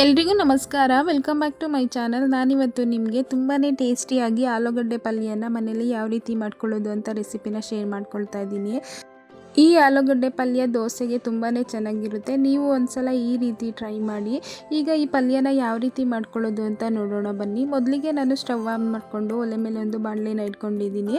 ಎಲ್ರಿಗೂ ನಮಸ್ಕಾರ. Welcome back to my channel ನಾನಿವತ್ತು ನಿಮಗೆ ತುಂಬಾ ಟೇಸ್ಟಿಯಾಗಿ ಆಲೂಗಡ್ಡೆ ಪಲ್ಯನ ಮನೇಲಿ ಯಾವ ರೀತಿ ಮಾಡ್ಕೊಳ್ಳೋದು ಅಂತ ರೆಸಿಪಿನ ಶೇರ್ ಮಾಡ್ಕೊಳ್ತಾ ಇದ್ದೀನಿ. ಈ ಆಲೂಗಡ್ಡೆ ಪಲ್ಯ ದೋಸೆಗೆ ತುಂಬಾ ಚೆನ್ನಾಗಿರುತ್ತೆ. ನೀವು ಒಂದ್ಸಲ ಈ ರೀತಿ ಟ್ರೈ ಮಾಡಿ. ಈಗ ಈ ಪಲ್ಯನ ಯಾವ ರೀತಿ ಮಾಡ್ಕೊಳ್ಳೋದು ಅಂತ ನೋಡೋಣ ಬನ್ನಿ. ಮೊದಲಿಗೆ ನಾನು ಸ್ಟವ್ ಆನ್ ಮಾಡಿಕೊಂಡು ಒಲೆ ಮೇಲೆ ಒಂದು ಬಾಣಲೆನ ಇಟ್ಕೊಂಡಿದ್ದೀನಿ.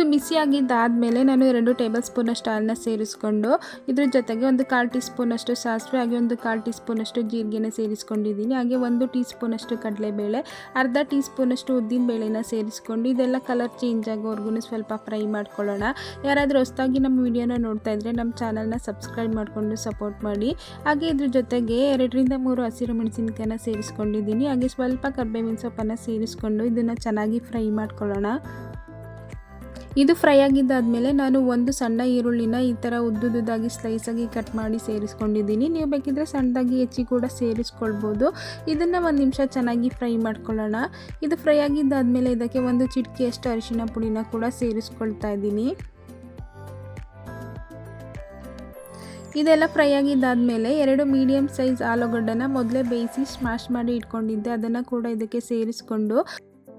ಇದು ಬಿಸಿಯಾಗಿದ್ದಾದಮೇಲೆ ನಾನು ಎರಡು ಟೇಬಲ್ ಸ್ಪೂನಷ್ಟು ಹಾಲನ್ನ ಸೇರಿಸ್ಕೊಂಡು ಇದ್ರ ಜೊತೆಗೆ ಒಂದು ಕಾಲು ಟೀ ಸ್ಪೂನಷ್ಟು ಸಾಸಿವೆ, ಹಾಗೆ ಒಂದು ಕಾಲು ಟೀ ಸ್ಪೂನಷ್ಟು ಜೀರಿಗೆನ ಸೇರಿಸ್ಕೊಂಡಿದ್ದೀನಿ. ಹಾಗೆ ಒಂದು ಟೀ ಸ್ಪೂನಷ್ಟು ಕಡಲೆಬೇಳೆ, ಅರ್ಧ ಟೀ ಸ್ಪೂನಷ್ಟು ಉದ್ದಿನ ಬೇಳೆನ ಸೇರಿಸ್ಕೊಂಡು ಇದೆಲ್ಲ ಕಲರ್ ಚೇಂಜ್ ಆಗೋವರೆಗೂ ಸ್ವಲ್ಪ ಫ್ರೈ ಮಾಡ್ಕೊಳ್ಳೋಣ. ಯಾರಾದರೂ ಹೊಸದಾಗಿ ನಮ್ಮ ವಿಡಿಯೋನ ನೋಡ್ತಾ ಇದ್ದರೆ ನಮ್ಮ ಚಾನಲ್ನ ಸಬ್ಸ್ಕ್ರೈಬ್ ಮಾಡಿಕೊಂಡು ಸಪೋರ್ಟ್ ಮಾಡಿ. ಹಾಗೆ ಇದ್ರ ಜೊತೆಗೆ ಎರಡರಿಂದ ಮೂರು ಹಸಿರು ಮೆಣಸಿನಕಾಯಿನ ಸೇರಿಸ್ಕೊಂಡಿದ್ದೀನಿ. ಹಾಗೆ ಸ್ವಲ್ಪ ಕರ್ಬೇವಿನ ಸೊಪ್ಪನ್ನು ಸೇರಿಸ್ಕೊಂಡು ಇದನ್ನು ಚೆನ್ನಾಗಿ ಫ್ರೈ ಮಾಡ್ಕೊಳ್ಳೋಣ. ಇದು ಫ್ರೈ ಆಗಿದ್ದಾದಮೇಲೆ ನಾನು ಒಂದು ಸಣ್ಣ ಈರುಳ್ಳಿನ ಈ ಥರ ಸ್ಲೈಸ್ ಸ್ಲೈಸಾಗಿ ಕಟ್ ಮಾಡಿ ಸೇರಿಸ್ಕೊಂಡಿದ್ದೀನಿ. ನೀವು ಬೇಕಿದ್ರೆ ಸಣ್ಣದಾಗಿ ಹೆಚ್ಚಿ ಕೂಡ ಸೇರಿಸ್ಕೊಳ್ಬೋದು. ಇದನ್ನು ಒಂದು ನಿಮಿಷ ಚೆನ್ನಾಗಿ ಫ್ರೈ ಮಾಡ್ಕೊಳ್ಳೋಣ. ಇದು ಫ್ರೈ ಆಗಿದ್ದಾದಮೇಲೆ ಇದಕ್ಕೆ ಒಂದು ಚಿಟಿಕೆಯಷ್ಟು ಅರಿಶಿನ ಪುಡಿನ ಕೂಡ ಸೇರಿಸ್ಕೊಳ್ತಾ ಇದ್ದೀನಿ. ಇದೆಲ್ಲ ಫ್ರೈ ಆಗಿದ್ದಾದಮೇಲೆ ಎರಡು ಮೀಡಿಯಮ್ ಸೈಜ್ ಆಲೂಗಡ್ಡೆನ ಮೊದಲೇ ಬೇಯಿಸಿ ಸ್ಮ್ಯಾಶ್ ಮಾಡಿ ಇಟ್ಕೊಂಡಿದ್ದೆ. ಅದನ್ನು ಕೂಡ ಇದಕ್ಕೆ ಸೇರಿಸ್ಕೊಂಡು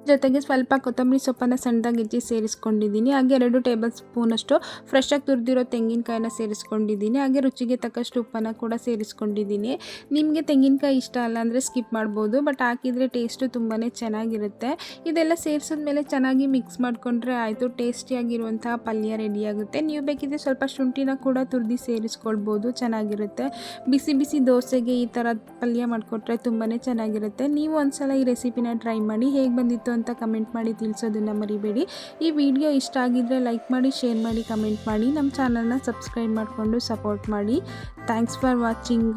ಜೊತೆಗೆ ಸ್ವಲ್ಪ ಕೊತ್ತಂಬರಿ ಸೊಪ್ಪನ್ನು ಸಣ್ಣದಾಗಿ ಹೆಚ್ಚಿ ಸೇರಿಸ್ಕೊಂಡಿದ್ದೀನಿ. ಹಾಗೆ ಎರಡು ಟೇಬಲ್ ಸ್ಪೂನಷ್ಟು ಫ್ರೆಶಾಗಿ ತುರಿದಿರೋ ತೆಂಗಿನಕಾಯಿನ ಸೇರಿಸ್ಕೊಂಡಿದ್ದೀನಿ. ಹಾಗೆ ರುಚಿಗೆ ತಕ್ಕಷ್ಟು ಉಪ್ಪನ್ನು ಕೂಡ ಸೇರಿಸ್ಕೊಂಡಿದ್ದೀನಿ. ನಿಮಗೆ ತೆಂಗಿನಕಾಯಿ ಇಷ್ಟ ಅಲ್ಲ ಅಂದರೆ ಸ್ಕಿಪ್ ಮಾಡ್ಬೋದು ಬಟ್ ಹಾಕಿದರೆ ಟೇಸ್ಟು ತುಂಬಾ ಚೆನ್ನಾಗಿರುತ್ತೆ. ಇದೆಲ್ಲ ಸೇರಿಸಿದ್ಮೇಲೆ ಚೆನ್ನಾಗಿ ಮಿಕ್ಸ್ ಮಾಡಿಕೊಂಡ್ರೆ ಆಯಿತು ಟೇಸ್ಟಿಯಾಗಿರುವಂತಹ ಪಲ್ಯ ರೆಡಿಯಾಗುತ್ತೆ ನೀವು ಬೇಕಿದ್ರೆ ಸ್ವಲ್ಪ ಶುಂಠಿನ ಕೂಡ ತುರಿದು ಸೇರಿಸ್ಕೊಳ್ಬೋದು, ಚೆನ್ನಾಗಿರುತ್ತೆ. ಬಿಸಿ ಬಿಸಿ ದೋಸೆಗೆ ಈ ಥರ ಪಲ್ಯ ಮಾಡಿಕೊಟ್ರೆ ತುಂಬಾ ಚೆನ್ನಾಗಿರುತ್ತೆ. ನೀವು ಒಂದ್ಸಲ ಈ ರೆಸಿಪಿನ ಟ್ರೈ ಮಾಡಿ ಹೇಗೆ ಬಂದಿತ್ತು ಅಂತ ಕಮೆಂಟ್ ಮಾಡಿ ತಿಳಿಸೋದನ್ನು ಮರಿಬೇಡಿ. ಈ ವಿಡಿಯೋ ಇಷ್ಟ ಆಗಿದ್ದರೆ ಲೈಕ್ ಮಾಡಿ, ಶೇರ್ ಮಾಡಿ, ಕಮೆಂಟ್ ಮಾಡಿ. ನಮ್ಮ ಚಾನಲ್ನ ಸಬ್ಸ್ಕ್ರೈಬ್ ಮಾಡಿಕೊಂಡು ಸಪೋರ್ಟ್ ಮಾಡಿ. Thanks for watching.